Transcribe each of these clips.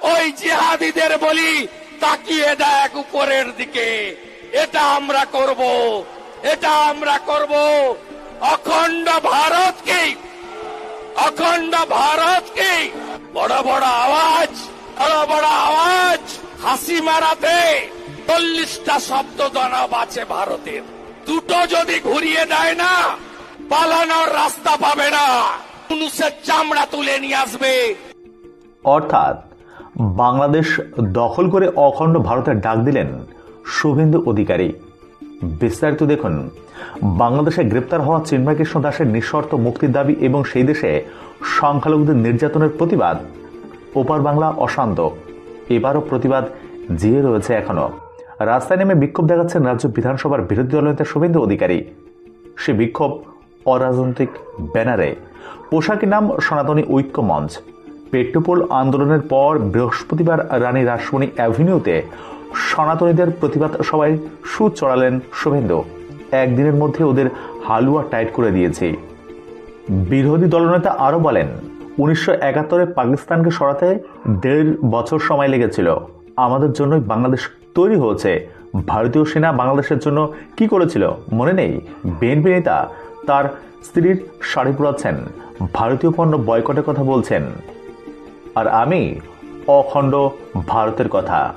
ওই জিহাদিদের বলি, তাকিয়ে দেখ উপরের দিকে। এটা আমরা করব, এটা আমরা করব। অখণ্ড ভারতকে অখণ্ড ভারতকে বড় বড় আওয়াজ, বড় বড় আওয়াজ, হাসি মারাতে। চল্লিশটা শব্দ দানব আছে ভারতের। দুটো যদি ঘুরিয়ে দেয় না, পালানোর রাস্তা পাবে না। মানুষের চামড়া তুলে নিয়ে আসবে। অর্থাৎ বাংলাদেশ দখল করে অখণ্ড ভারতের ডাক দিলেন শুভেন্দু অধিকারী। বিস্তারিত দেখুন, বাংলাদেশে গ্রেপ্তার হওয়া চিন্ময় কৃষ্ণ দাসের নিঃশর্ত মুক্তির দাবি এবং সেই দেশে সংখ্যালঘুদের নির্যাতনের প্রতিবাদ। ওপার বাংলা অশান্ত, এবারও প্রতিবাদ জিয়ে রয়েছে এখনও রাস্তায় নেমে বিক্ষোভ দেখাচ্ছেন রাজ্য বিধানসভার বিরোধী দলনেতা শুভেন্দু অধিকারী। সে বিক্ষোভ অরাজনৈতিক ব্যানারে। পোশাকের নাম সনাতনী ঐক্য মঞ্চ পেট্রোপোল আন্দোলনের পর বৃহস্পতিবার রানী রাসমণি অ্যাভিনিউতে সনাতনীদের প্রতিবাদ সভায় সুর চড়ালেন শুভেন্দু। একদিনের মধ্যে ওদের হালুয়া টাইট করে দিয়েছি। বিরোধী দলনেতা আরও বলেন, উনিশশো একাত্তরে পাকিস্তানকে সরাতে দেড় বছর সময় লেগেছিল। আমাদের জন্যই বাংলাদেশ তৈরি হয়েছে। ভারতীয় সেনা বাংলাদেশের জন্য কি করেছিল মনে নেই। বিএনপি নেতা তার স্ত্রীর শাড়ি পরাচ্ছেন। ভারতীয় পণ্য বয়কটের কথা বলছেন। আর আমি অখণ্ড ভারতের কথা।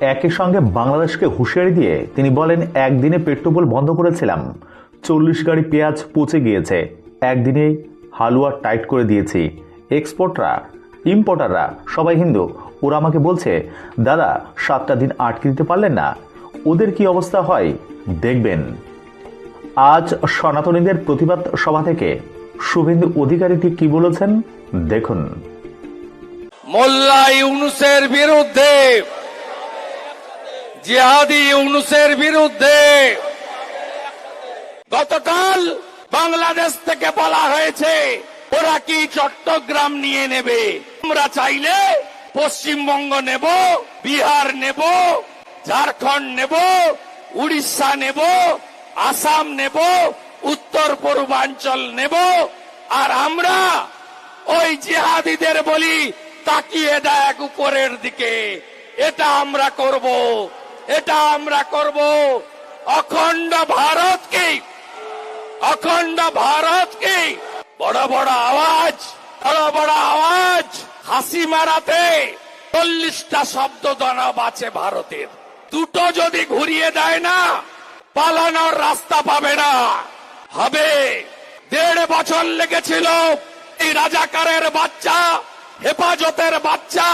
একই সঙ্গে বাংলাদেশকে হুঁশিয়ারি দিয়ে তিনি বলেন, একদিনে পেট্রোপোল বন্ধ করেছিলাম। চল্লিশ গাড়ি পেঁয়াজ পচে গিয়েছে। একদিনেই হালুয়া টাইট করে দিয়েছি। এক্সপোর্টরা, ইম্পোর্টাররা, সবাই হিন্দু। ওরা আমাকে বলছে, দাদা, সাতটা দিন আটকে দিতে পারলেন না। ওদের কি অবস্থা হয়? দেখবেন আজ সনাতনীদের প্রতিবাদ সভা থেকে শুভেন্দু অধিকারীটি কি বলেছেন? দেখুন। মোল্লা ইউনুসের বিরুদ্ধে, জিহাদি ইউনুসের বিরুদ্ধে গতকাল বাংলাদেশ থেকে বলা হয়েছে, ওরা কি চট্টগ্রাম নিয়ে নেবে? আমরা চাইলে পশ্চিমবঙ্গ নেব, বিহার নেব, ঝাড়খণ্ড নেব, উড়িষ্যা নেব, আসাম নেব, উত্তর পূর্বাঞ্চল নেব। আর আমরা ওই জিহাদিদের বলি তাকিয়ে দেখ উপরের দিকে। এটা আমরা করব, এটা আমরা করব। অখণ্ড ভারতকে অখণ্ড ভারতকে বড় বড় আওয়াজ, বড় বড় আওয়াজ। হাসি মারাতে চল্লিশটা শব্দ দানব আছে ভারতের। দুটো যদি ঘুরিয়ে দেয় না, পালানোর রাস্তা পাবে না। হবে। দেড় বছর লেগেছিল এই রাজাকারের বাচ্চা। হেফাজতের বাচ্চা,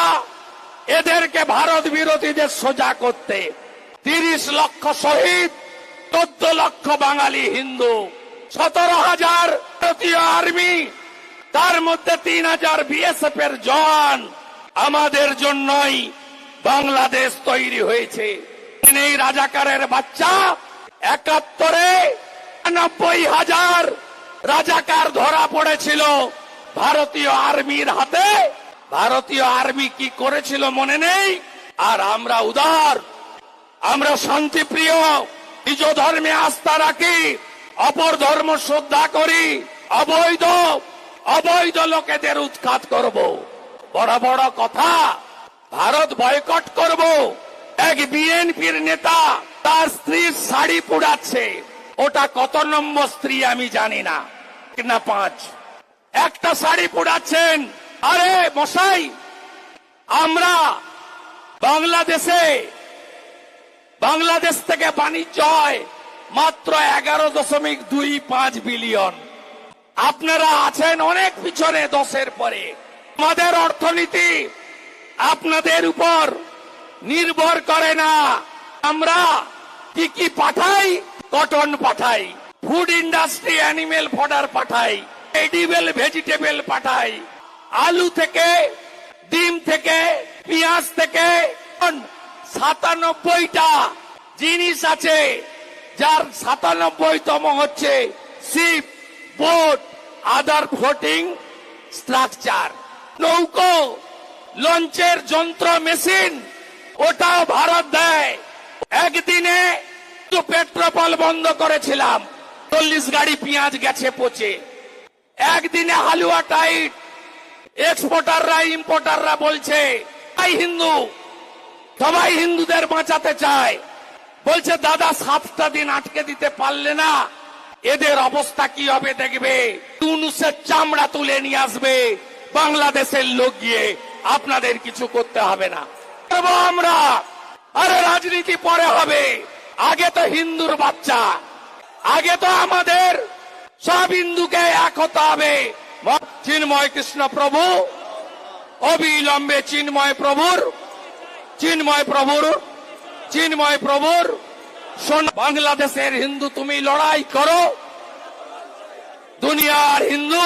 এদেরকে ভারত বিরোধীদের সোজা করতে, তিরিশ লক্ষ শহীদ, চোদ্দ লক্ষ বাঙালি হিন্দু, সতেরো হাজার আর্মি, তার মধ্যে তিন হাজার বিএসএফ এর জওয়ান আমাদের জন্যই বাংলাদেশ তৈরি হয়েছে। এই রাজাকারের বাচ্চা, একাত্তরে নব্বই হাজার রাজাকার ধরা পড়েছিল। ভারতীয় আর্মির হাতে। ভারতীয় আর্মি কি করেছিল মনে নেই? আর আমরা উদার, আমরা শান্তিপ্রিয়, নিজ ধর্মে আস্থা রাখি, অপর ধর্ম শ্রদ্ধা করি, অবৈধ অবৈধ লোকেদের উৎখাত করব। বড় বড় কথা, ভারত বয়কট করব। এক বিএনপির নেতা, তার স্ত্রীর শাড়ি পুড়াচ্ছে। ওটা কত নম্বর স্ত্রী আমি জানি না। না পাঁচ। একটা শাড়ি পুড়াচ্ছেন। আরে, মশাই, আমরা বাংলাদেশে, বাংলাদেশ থেকে বাণিজ্য মাত্র এগারো দশমিক দুই পাঁচ বিলিয়ন। আপনারা আছেন অনেক পিছনে দশের পরে। আমাদের অর্থনীতি আপনাদের উপর নির্ভর করে না। আমরা কি কি পাঠাই? কটন পাঠাই, ফুড ইন্ডাস্ট্রি, অ্যানিমেল ফডার পাঠাই। এডিবেল ভেজিটেবল পাঠাই। আলু থেকে, ডিম থেকে, পেঁয়াজ থেকে সাতানব্বইটা জিনিস আছে, যার সাতানব্বইতম হচ্ছে ship boat, other floating, structure. নৌকো, লঞ্চের যন্ত্র, মেশিন ওটাও ভারত দেয়। একদিনে তো পেট্রোপল বন্ধ করেছিলাম। চল্লিশ গাড়ি পেঁয়াজ গেছে পচে। একদিনে হালুয়া টাইট। এক্সপোর্টাররা, ইম্পোর্টাররা বলছে, সবাই হিন্দু। সবাই হিন্দুদের বাঁচাতে চায়। বলছে, দাদা, সাতটা দিন আটকে দিতে পারলে না। এদের অবস্থা কি হবে দেখবে? তুনুসের চামড়া তুলে নিয়ে আসবে। বাংলাদেশের লোক গিয়ে আপনাদের কিছু করতে হবে না। আমরা। আরে, রাজনীতি পরে হবে। আগে তো হিন্দুর বাচ্চা। আগে তো আমাদের সব হিন্দুকে এক হতে হবে। চিন্ময় কৃষ্ণ প্রভু, অবিলম্বে চিন্ময় প্রভুর চিন্ময় প্রভুর চিন্ময় প্রভুর। বাংলাদেশের হিন্দু তুমি লড়াই করো, দুনিয়ার হিন্দু